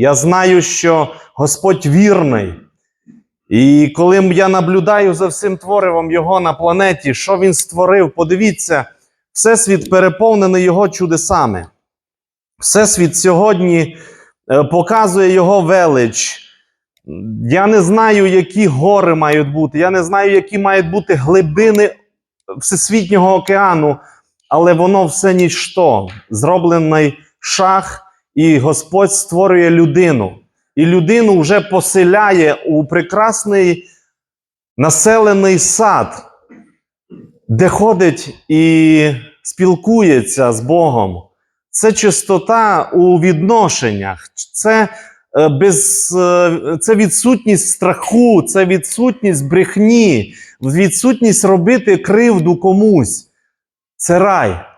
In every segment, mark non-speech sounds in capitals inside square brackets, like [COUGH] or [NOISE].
Я знаю, що Господь вірний. І коли я наблюдаю за всім творивом Його на планеті, що Він створив, подивіться, Всесвіт переповнений Його чудесами. Всесвіт сьогодні е, показує Його велич. Я не знаю, які гори мають бути, я не знаю, які мають бути глибини Всесвітнього океану, але воно все ніщо. Зроблений шах, і Господь створює людину. І людину вже поселяє у прекрасний населений сад, де ходить і спілкується з Богом. Це чистота у відношеннях, це, е, без, е, це відсутність страху, це відсутність брехні, відсутність робити кривду комусь. Це рай.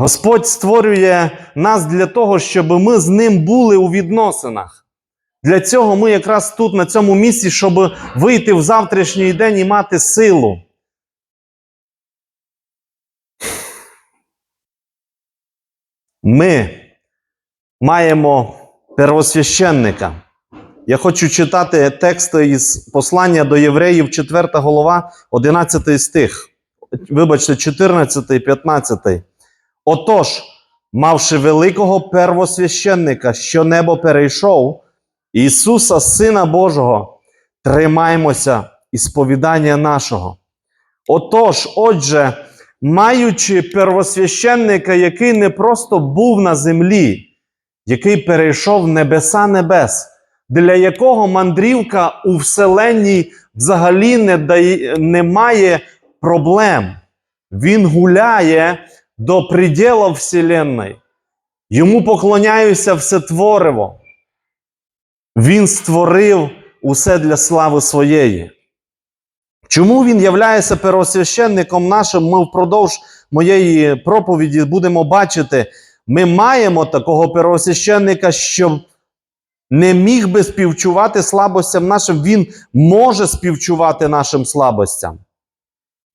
Господь створює нас для того, щоб ми з ним були у відносинах. Для цього ми якраз тут, на цьому місці, щоб вийти в завтрашній день і мати силу. Ми маємо первосвященника. Я хочу читати тексти із послання до євреїв, 4 голова, 11 стих. Вибачте, 14 15. Отож, мавши великого первосвященника, що небо перейшов, Ісуса, Сина Божого, тримаймося ісповідання нашого. Отож, отже, маючи первосвященника, який не просто був на землі, який перейшов небеса небес, для якого мандрівка у вселенні взагалі не, дає, не має проблем. Він гуляє до приділу Вселенної. Йому поклоняюся все твориво. Він створив усе для слави своєї. Чому він являється первосвященником нашим? Ми впродовж моєї проповіді будемо бачити, ми маємо такого первосвященника, що не міг би співчувати слабостям нашим, він може співчувати нашим слабостям.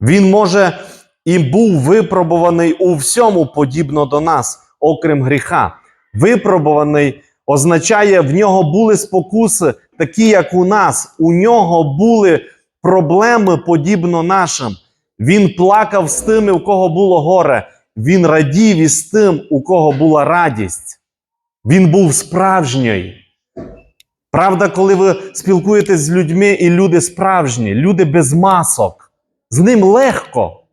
Він може і був випробуваний у всьому подібно до нас, окрім гріха. Випробуваний означає, в нього були спокуси, такі, як у нас. У нього були проблеми подібно нашим. Він плакав з тими, у кого було горе. Він радів із тим, у кого була радість. Він був справжній. Правда, коли ви спілкуєтесь з людьми, і люди справжні, люди без масок, з ним легко.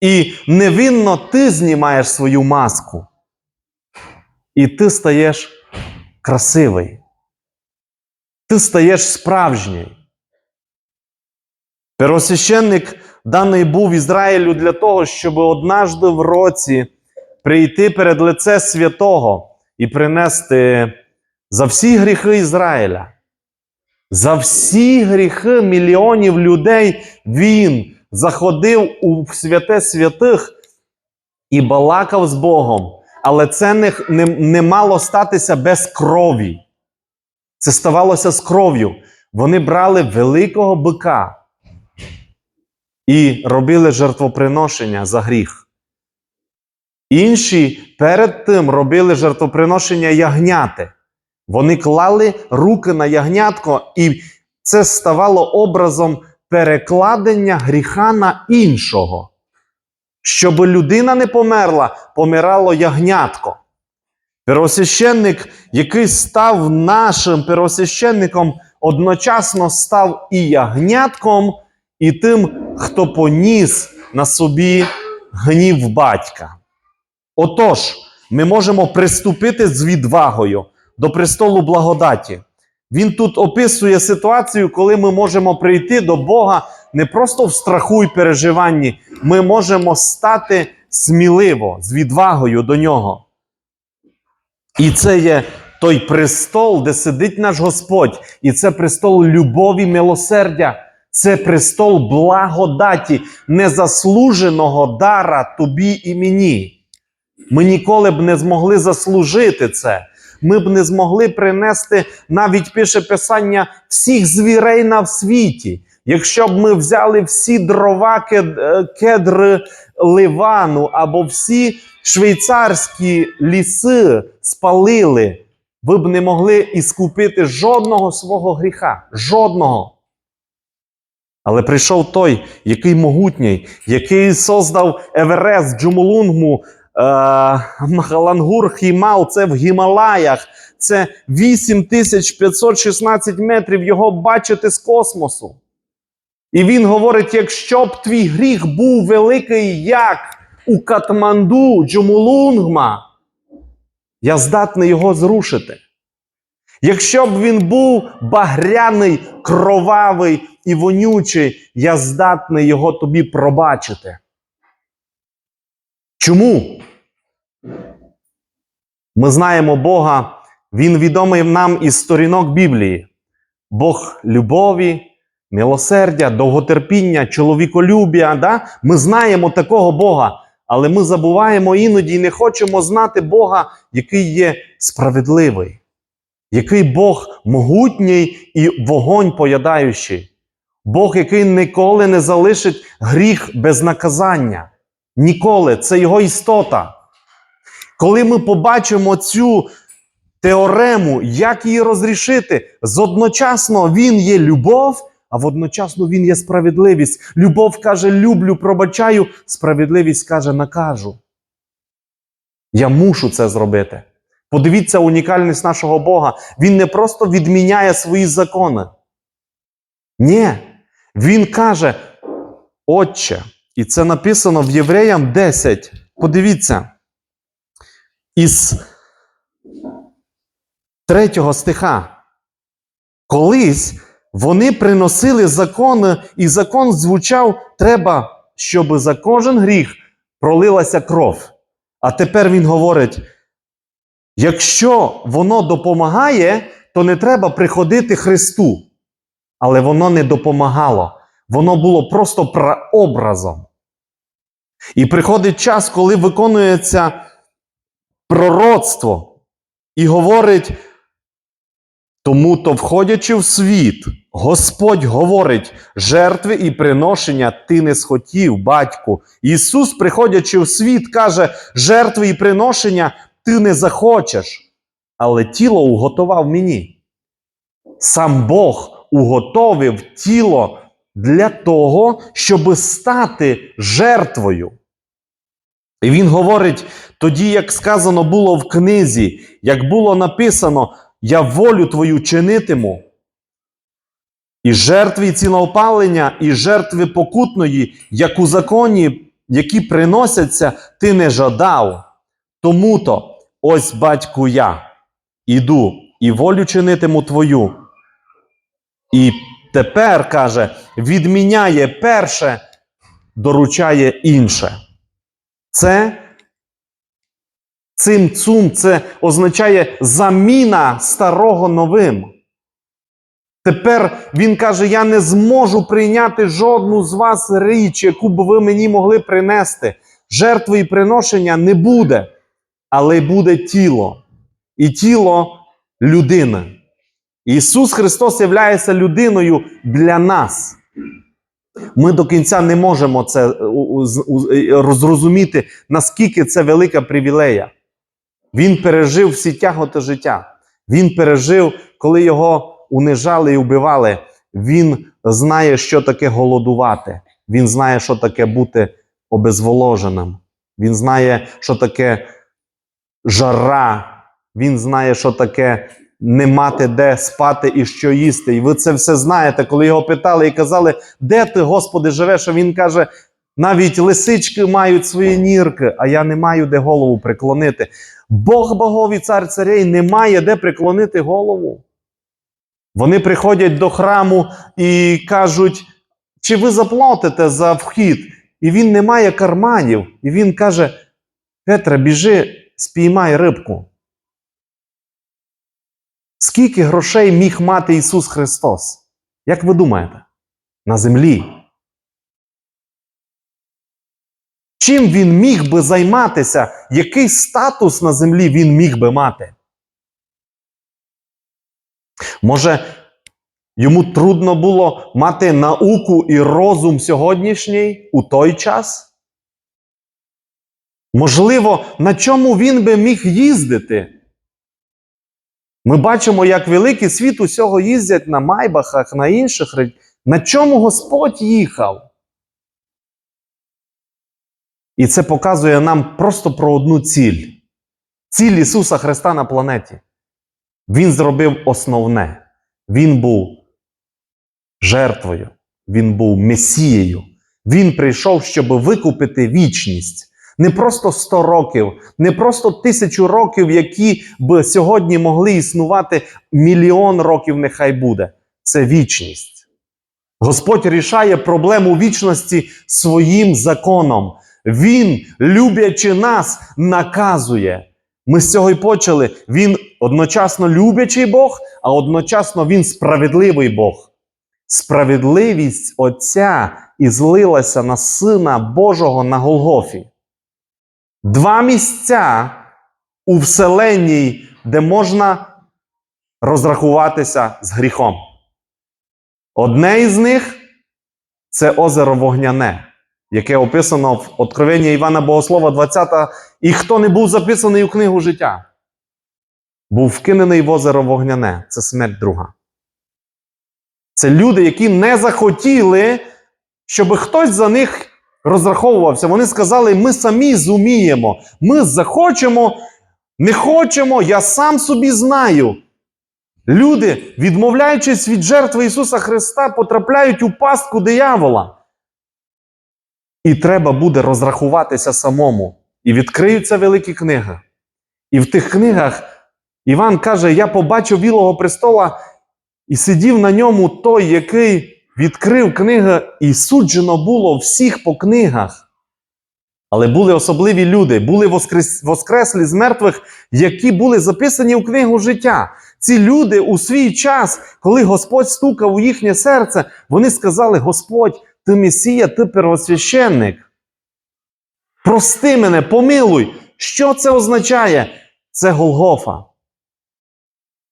І невинно ти знімаєш свою маску. І ти стаєш красивий. Ти стаєш справжній. Первосвященник даний був Ізраїлю для того, щоб однажды в році прийти перед лице святого і принести за всі гріхи Ізраїля. За всі гріхи мільйонів людей він заходив у святе святих і балакав з Богом. Але це не, не, не мало статися без крові. Це ставалося з кров'ю. Вони брали великого бика і робили жертвоприношення за гріх. Інші перед тим робили жертвоприношення ягняти. Вони клали руки на ягнятко, і це ставало образом перекладення гріха на іншого. Щоб людина не померла, помирало ягнятко. Первосвященник, який став нашим первосвященником, одночасно став і ягнятком, і тим, хто поніс на собі гнів батька. Отож, ми можемо приступити з відвагою до престолу благодаті. Він тут описує ситуацію, коли ми можемо прийти до Бога не просто в страху і переживанні, ми можемо стати сміливо, з відвагою до нього. І це є той престол, де сидить наш Господь, і це престол любові, милосердя, це престол благодаті, незаслуженого дара тобі і мені. Ми ніколи б не змогли заслужити це. Ми б не змогли принести навіть пише писання всіх звірей на світі. Якщо б ми взяли всі дрова кед- е, кедри Ливану або всі швейцарські ліси спалили, ви б не могли іскупити жодного свого гріха. Жодного. Але прийшов той, який могутній, який создав Еверест, Джумулунгму, Махалангур, Хімал, це в Гімалаях. Це 8516 метрів його бачити з космосу. І він говорить: якщо б твій гріх був великий, як у Катманду, Джумулунгма, я здатний його зрушити. Якщо б він був багряний, кровавий і вонючий, я здатний його тобі пробачити. Чому? Ми знаємо Бога, Він відомий нам із сторінок Біблії. Бог любові, милосердя, довготерпіння, чоловіколюбія. Да? Ми знаємо такого Бога, але ми забуваємо іноді і не хочемо знати Бога, який є справедливий, який Бог могутній і вогонь поядаючий. Бог, який ніколи не залишить гріх без наказання. Ніколи. Це його істота. Коли ми побачимо цю теорему, як її розрішити, зодночасно він є любов, а водночасно він є справедливість. Любов каже: люблю, пробачаю, справедливість каже, накажу. Я мушу це зробити. Подивіться унікальність нашого Бога. Він не просто відміняє свої закони. Ні, він каже, Отче, і це написано в Євреям 10. Подивіться. Із третього стиха. Колись вони приносили закони, і закон звучав: треба, щоб за кожен гріх пролилася кров. А тепер він говорить: якщо воно допомагає, то не треба приходити Христу. Але воно не допомагало. Воно було просто прообразом. І приходить час, коли виконується пророцтво, і говорить: тому то, входячи в світ, Господь говорить: жертви і приношення ти не схотів, батьку. Ісус, приходячи в світ, каже: жертви і приношення ти не захочеш, але тіло уготував мені. Сам Бог уготовив тіло для того, щоб стати жертвою. І він говорить: тоді, як сказано було в книзі, як було написано, я волю твою чинитиму. І жертви і цілопалення, і жертви покутної, як у законі, які приносяться, ти не жадав. Тому то, ось батьку я, іду і волю чинитиму твою. І тепер каже, відміняє перше, доручає інше. Це цим цум це означає заміна старого новим. Тепер він каже: Я не зможу прийняти жодну з вас річ, яку б ви мені могли принести. Жертви і приношення не буде, але буде тіло. І тіло людини. Ісус Христос є людиною для нас. Ми до кінця не можемо це зрозуміти, наскільки це велика привілея. Він пережив всі тяготи життя. Він пережив, коли його унижали і вбивали. Він знає, що таке голодувати. Він знає, що таке бути обезволоженим. Він знає, що таке жара. Він знає, що таке не мати де спати і що їсти. І ви це все знаєте, коли його питали і казали, де ти, Господи, живеш? А він каже: навіть лисички мають свої нірки, а я не маю де голову приклонити. Бог богов і цар царей не має де приклонити голову. Вони приходять до храму і кажуть, чи ви заплатите за вхід? І він не має карманів. І він каже: Петра, біжи, спіймай рибку. Скільки грошей міг мати Ісус Христос? Як ви думаєте? На землі? Чим він міг би займатися? Який статус на землі він міг би мати? Може, йому трудно було мати науку і розум сьогоднішній у той час? Можливо, на чому він би міг їздити? Ми бачимо, як великий світ усього їздять на майбахах, на інших. На чому Господь їхав? І це показує нам просто про одну ціль: ціль Ісуса Христа на планеті. Він зробив основне. Він був жертвою, Він був Месією. Він прийшов, щоб викупити вічність. Не просто 100 років, не просто тисячу років, які б сьогодні могли існувати мільйон років, нехай буде. Це вічність. Господь рішає проблему вічності своїм законом. Він, люблячи нас, наказує. Ми з цього й почали. Він одночасно люблячий Бог, а одночасно він справедливий Бог. Справедливість Отця і злилася на Сина Божого на Голгофі. Два місця у вселенній, де можна розрахуватися з гріхом. Одне із них це озеро Вогняне, яке описано в Откровенні Івана Богослова 20. І хто не був записаний у книгу життя, був вкинений в озеро Вогняне. Це смерть друга. Це люди, які не захотіли, щоб хтось за них розраховувався. Вони сказали: ми самі зуміємо, ми захочемо, не хочемо, я сам собі знаю. Люди, відмовляючись від жертви Ісуса Христа, потрапляють у пастку диявола. І треба буде розрахуватися самому. І відкриються великі книги. І в тих книгах Іван каже: Я побачив білого престола і сидів на ньому той, який відкрив книги, і суджено було всіх по книгах. Але були особливі люди, були воскрес... воскреслі з мертвих, які були записані у книгу життя. Ці люди у свій час, коли Господь стукав у їхнє серце, вони сказали: Господь, ти Месія, ти первосвященник. Прости мене, помилуй. Що це означає? Це Голгофа.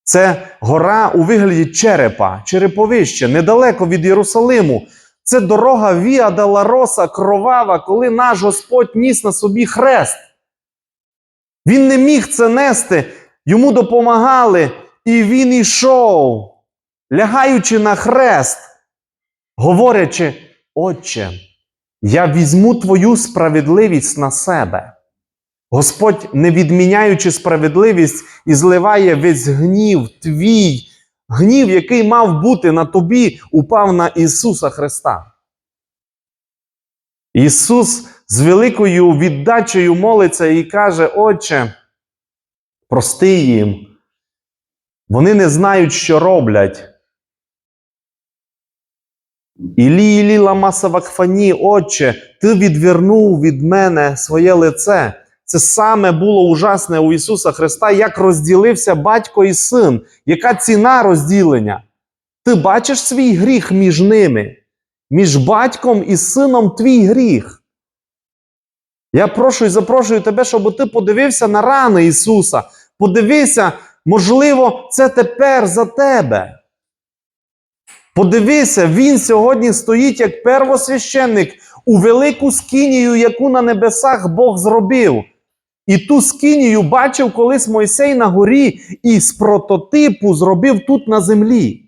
Це гора у вигляді черепа, череповище, недалеко від Єрусалиму. Це дорога Віа Далароса, кровава, коли наш Господь ніс на собі хрест. Він не міг це нести, йому допомагали, і він ішов, лягаючи на хрест, говорячи, Отче, я візьму твою справедливість на себе. Господь, не відміняючи справедливість, і зливає весь гнів твій, гнів, який мав бути на тобі, упав на Ісуса Христа. Ісус з великою віддачею молиться і каже: Отче, прости їм. Вони не знають, що роблять. Ілі Ілі ламаса вакфані, Отче, ти відвернув від мене своє лице. Це саме було ужасне у Ісуса Христа, як розділився батько і син. Яка ціна розділення? Ти бачиш свій гріх між ними, між батьком і сином твій гріх. Я прошу і запрошую тебе, щоб ти подивився на рани Ісуса. Подивися, можливо, це тепер за тебе. Подивися, Він сьогодні стоїть як первосвященник у велику скинію, яку на небесах Бог зробив. І ту скинію бачив колись Мойсей на горі і з прототипу зробив тут на землі.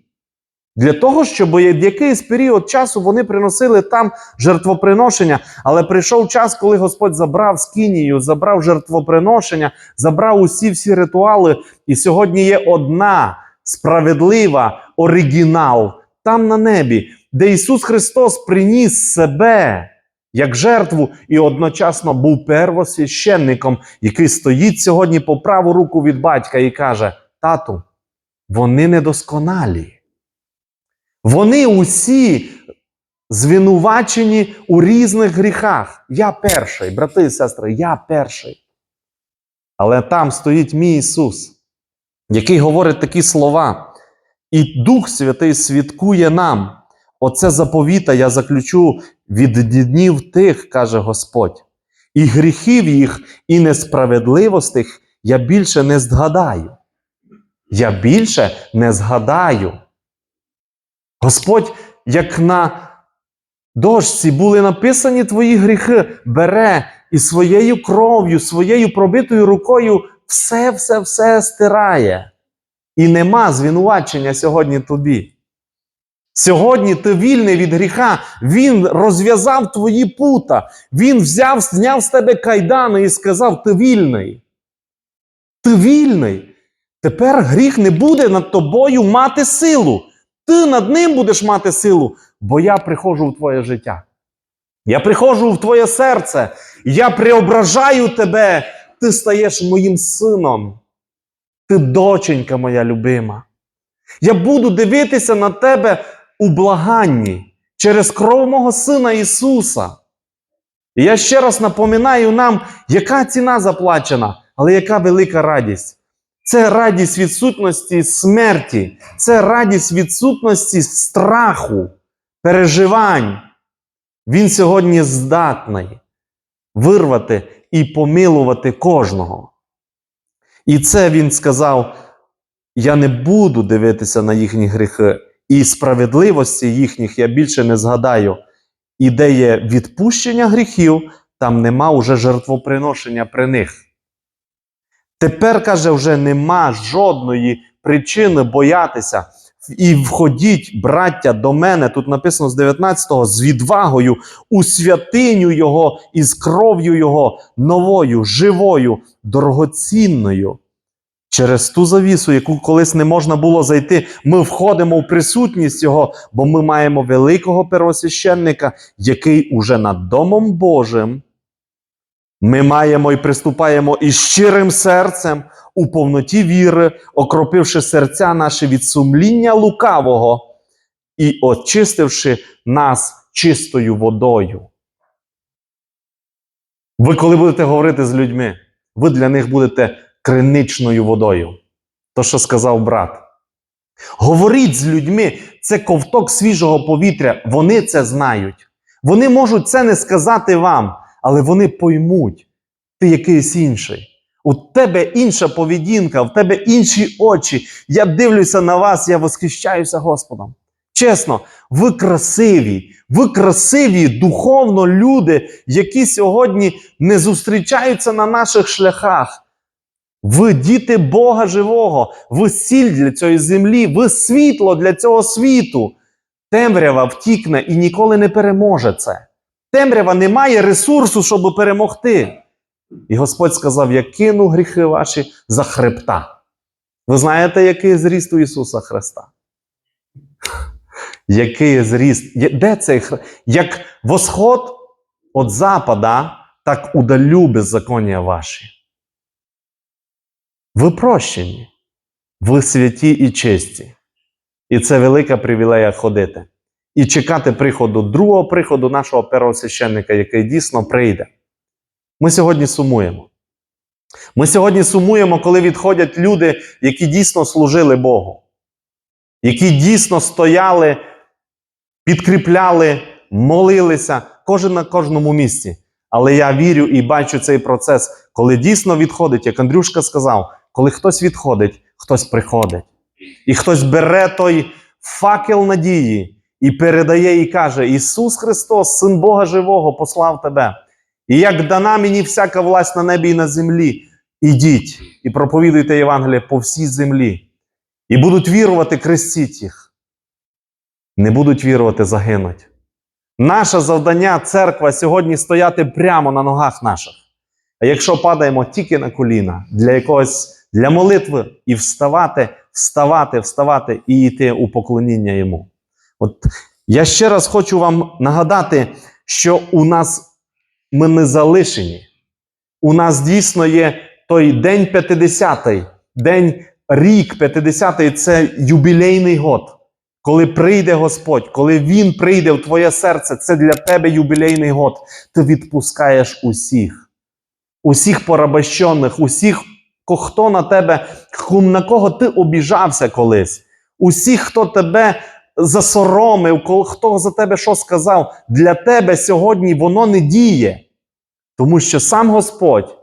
Для того, щоб якийсь період часу вони приносили там жертвоприношення, але прийшов час, коли Господь забрав скинію, забрав жертвоприношення, забрав усі всі ритуали. І сьогодні є одна справедлива оригінал там на небі, де Ісус Христос приніс себе як жертву і одночасно був первосвященником, який стоїть сьогодні по праву руку від батька і каже: Тату, вони недосконалі. Вони усі звинувачені у різних гріхах. Я перший, брати і сестри, я перший. Але там стоїть мій Ісус, який говорить такі слова. І Дух Святий свідкує нам. Оце заповіта я заключу від днів тих, каже Господь. І гріхів їх, і несправедливостих я більше не згадаю. Я більше не згадаю. Господь, як на дошці були написані твої гріхи, бере і своєю кров'ю, своєю пробитою рукою все, все, все стирає. І нема звинувачення сьогодні тобі. Сьогодні ти вільний від гріха. Він розв'язав твої пута. Він взяв, зняв з тебе кайдани і сказав: ти вільний. Ти вільний. Тепер гріх не буде над тобою мати силу. Ти над ним будеш мати силу, бо я приходжу в твоє життя. Я приходжу в твоє серце, я преображаю тебе, ти стаєш моїм сином. Ти доченька моя любима. Я буду дивитися на тебе у благанні через кров мого Сина Ісуса. І я ще раз напоминаю нам, яка ціна заплачена, але яка велика радість. Це радість відсутності смерті, це радість відсутності страху, переживань. Він сьогодні здатний вирвати і помилувати кожного. І це він сказав: я не буду дивитися на їхні гріхи, і справедливості їхніх я більше не згадаю. І де є відпущення гріхів, там нема уже жертвоприношення при них. Тепер, каже, вже нема жодної причини боятися. І входіть, браття, до мене, тут написано з 19-го, з відвагою у святиню Його і з кров'ю Його, новою, живою, дорогоцінною. Через ту завісу, яку колись не можна було зайти, ми входимо в присутність Його, бо ми маємо великого первосвященника, який уже над Домом Божим. Ми маємо і приступаємо із щирим серцем у повноті віри, окропивши серця наші від сумління лукавого і очистивши нас чистою водою. Ви, коли будете говорити з людьми, ви для них будете криничною водою. То, що сказав брат. Говоріть з людьми, це ковток свіжого повітря. Вони це знають. Вони можуть це не сказати вам, але вони поймуть, ти якийсь інший. У тебе інша поведінка, в тебе інші очі. Я дивлюся на вас, я восхищаюся Господом. Чесно, ви красиві, ви красиві духовно люди, які сьогодні не зустрічаються на наших шляхах. Ви діти Бога живого, ви сіль для цієї землі, ви світло для цього світу. Темрява втікне і ніколи не переможе це. Темрява не має ресурсу, щоб перемогти. І Господь сказав: Я кину гріхи ваші за хребта. Ви знаєте, який зріст у Ісуса Христа? [LAUGHS] Який зріст? Де цей хрест? Як восход від запада, так удалю беззаконня ваші. Ви прощені, ви святі і чисті. І це велика привілея ходити. І чекати приходу другого приходу нашого первосвященника, який дійсно прийде. Ми сьогодні сумуємо. Ми сьогодні сумуємо, коли відходять люди, які дійсно служили Богу, які дійсно стояли, підкріпляли, молилися, кожен на кожному місці. Але я вірю і бачу цей процес, коли дійсно відходить, як Андрюшка сказав, коли хтось відходить, хтось приходить. І хтось бере той факел надії і передає, і каже: Ісус Христос, Син Бога Живого, послав тебе. І як дана мені всяка власть на небі і на землі, ідіть і проповідуйте Євангеліє по всій землі. І будуть вірувати, крестіть їх. Не будуть вірувати, загинуть. Наше завдання, церква, сьогодні стояти прямо на ногах наших. А якщо падаємо тільки на коліна для якогось для молитви і вставати, вставати, вставати і йти у поклоніння йому. От я ще раз хочу вам нагадати, що у нас ми не залишені. У нас дійсно є той день 50-й, день рік 50-й це юбілейний год. Коли прийде Господь, коли Він прийде в твоє серце, це для тебе юбілейний год. Ти відпускаєш усіх, усіх порабощених, усіх, хто на тебе, на кого ти обіжався колись, усіх, хто тебе засоромив, хто за тебе що сказав, для тебе сьогодні воно не діє. Тому що сам Господь,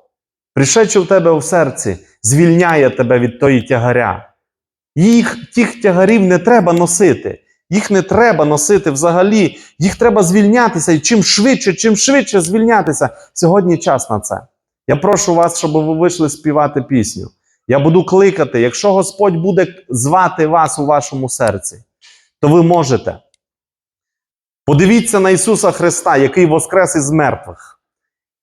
пришедши в тебе в серці, звільняє тебе від тої тягаря. Їх тих тягарів не треба носити. Їх не треба носити взагалі. Їх треба звільнятися. І чим швидше, чим швидше звільнятися. Сьогодні час на це. Я прошу вас, щоб ви вийшли співати пісню. Я буду кликати. Якщо Господь буде звати вас у вашому серці, то ви можете. Подивіться на Ісуса Христа, який воскрес із мертвих,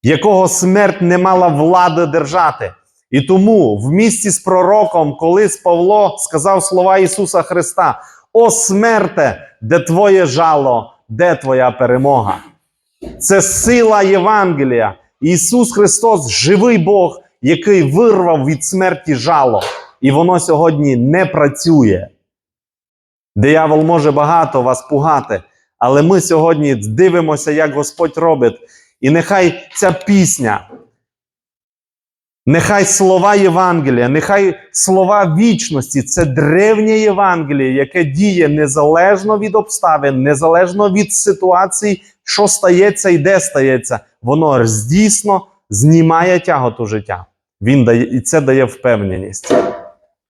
якого смерть не мала влади держати. І тому в місті з пророком, колись Павло сказав слова Ісуса Христа: О смерте, де твоє жало, де твоя перемога? Це сила Євангелія. Ісус Христос живий Бог, який вирвав від смерті жало, і воно сьогодні не працює. Диявол може багато вас пугати, але ми сьогодні дивимося, як Господь робить. І нехай ця пісня, нехай слова Євангелія, нехай слова вічності це древнє Євангеліє, яке діє незалежно від обставин, незалежно від ситуацій, що стається і де стається. Воно здійсно знімає тяготу життя. Він дає, і це дає впевненість.